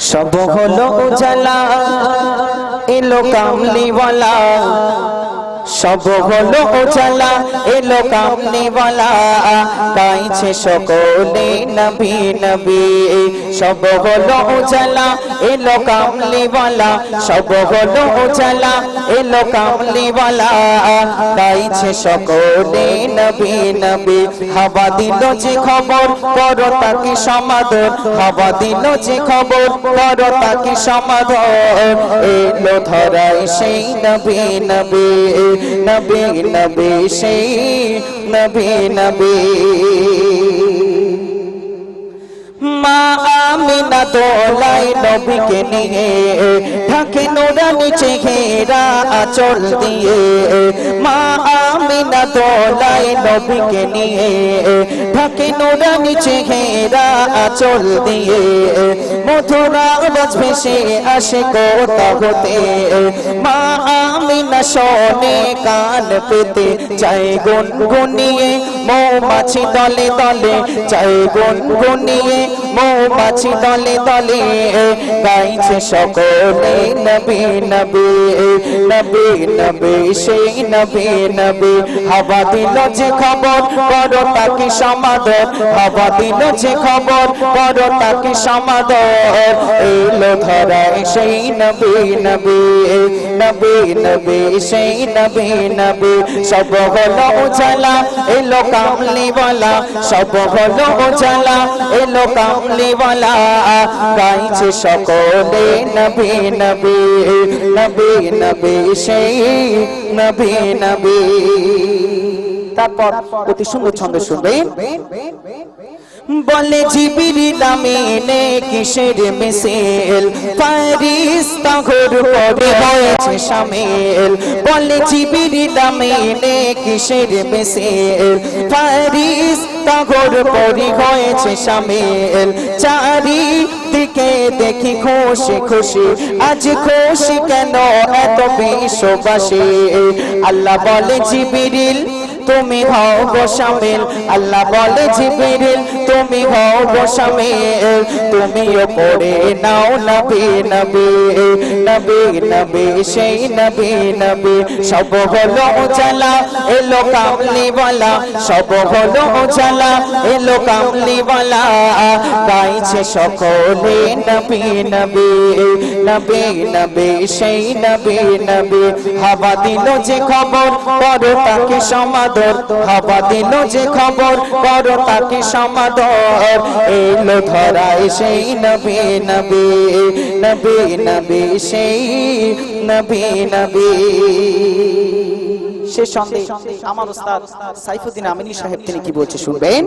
সব হলো উজালা এলো কামলিওয়ালা সব হলো উজালা এলো কামলিওয়ালা। গাইছে সকলে নবী নবী। সব হলো উজালা এলো কামলিওয়ালা। সব হলো উজালা এলো কামলিওয়ালা। গাইছে সকলে নবী নবী। হাওয়া দিল যে খবর করো তাকে সমাদর। হাওয়া দিল যে খবর করো তাকে সমাদর। এলো ধরাই সেই নবী নবী। নবী নবী সেই নবী নবী। দোলাই নবীকে নিয়ে। ঢাকে নোরানি চেহারা আচল দিয়ে। মা আমিনা দোলাই নবীকে নিয়ে। ঢাকে নোরানি চেহারা আচল দিয়ে। মধুরা আওয়াজ ভেসে আসে কোথা হতে মা আমিনা শোনে কান পেতে। চাই গুনগুনিয়ে মৌমাছি দলে দলে। চাই গুনগুনিয়ে মৌমাছি দলে দলে গাইছে সকলে নবী নবী নবী নবী, সেই নবী নবী। হাওয়া দিল যে খবর করো তাকে সমাদর। হাওয়া দিল যে খবর করো তাকে সমাদর। এলো ধরায় সেই নবী নবী নবী নবী, সেই নবী নবী। সব হলো উজালা, এলো কামলিওয়ালা। সব হলো উজালা, এলো কামলিওয়ালা গাইছে সকলে নবী নবী নবী নবী, সেই নবী নবী। তারপর অতি সুন্দর ছন্দ শুনবেন বলে জিবিরি দামে নে কিসের মিশেল ফারিস তাগর পরে হয়েছে সামেল। বলে জিবিরি দামে নে কিসের মিশেল ফারিস তাগর পরি হয়েছে সামিল। চারি দিকে দেখি খুশি খুশি। আজ খুশি কেন এত বিশ্ববাসী? আল্লাহ বলে জিবিরিল তুমি হও গো শামিল। আল্লাহ বলে জিবরিল, তুমি হও গো শামিল। তুমিও পড়ে নাও নবী নবী নবী নবী, সেই নবী নবী। সব হলো উজালা, এলো কামলিওয়ালা। সব হলো উজালা, এলো কামলিওয়ালা। গাইছে সকলে নবী নবী নবী নবী, সেই নবী নবী। হাওয়া দিল যে খবর করো তাকে সমাদর হবা দিল যে খবর করো তাকে সমাদর। এলো ধরায় সেই নবী নবী নবী নবী, সেই নবী নবী। সে সঙ্গে আমার ওস্তাদ সাইফুদ্দিন আমিনী সাহেব, তিনি কি বলছে শুনবেন?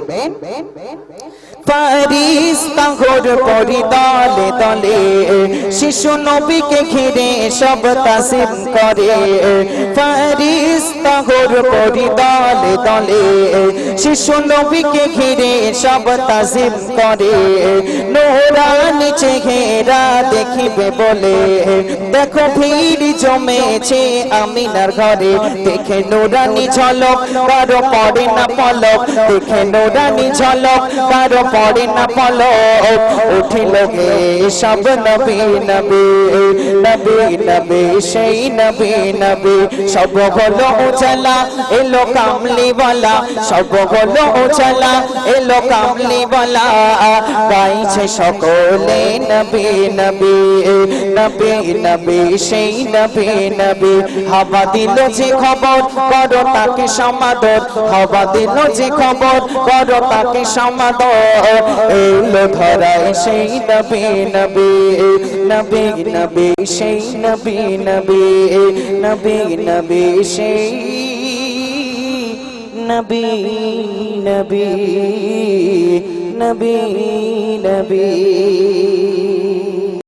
পারিস তাহর পরি দলে। দলে শিশু নবীকে ঘিরে সব তাসিম করে। পারিস তাহর পরি দলে। দলে শিশু নবীকে ঘিরে সব তাসিম করে। নোরা নিচে ঘেরা দেখিবে বলে, দেখো ভিড় জমেছে আমিনার ঘরে। দেখে নোরানি ঝলক, কারও পড়ে না পলক। দেখে নোরানি ঝলক, কারও পড়ে না পলক উঠিল গে সব নবী নবী নবী নবী, সেই নবী নবী। সব হলো উজালা, এলো কামলিওয়ালা। সব হলো উজালা, এলো কামলিওয়ালা। গাইছে সকলে নবী নবী নবী নবী, সেই নবী নবী। হাওয়া দিল যে খবর, করো তাকে সমাদর। হাওয়া দিল যে খবর, করো তাকে সমাদর। এলো ধরায় সেই নবী নবী নবী নবী সেই নবী নবী নবী নবী সেই নবী নবী নবী নবী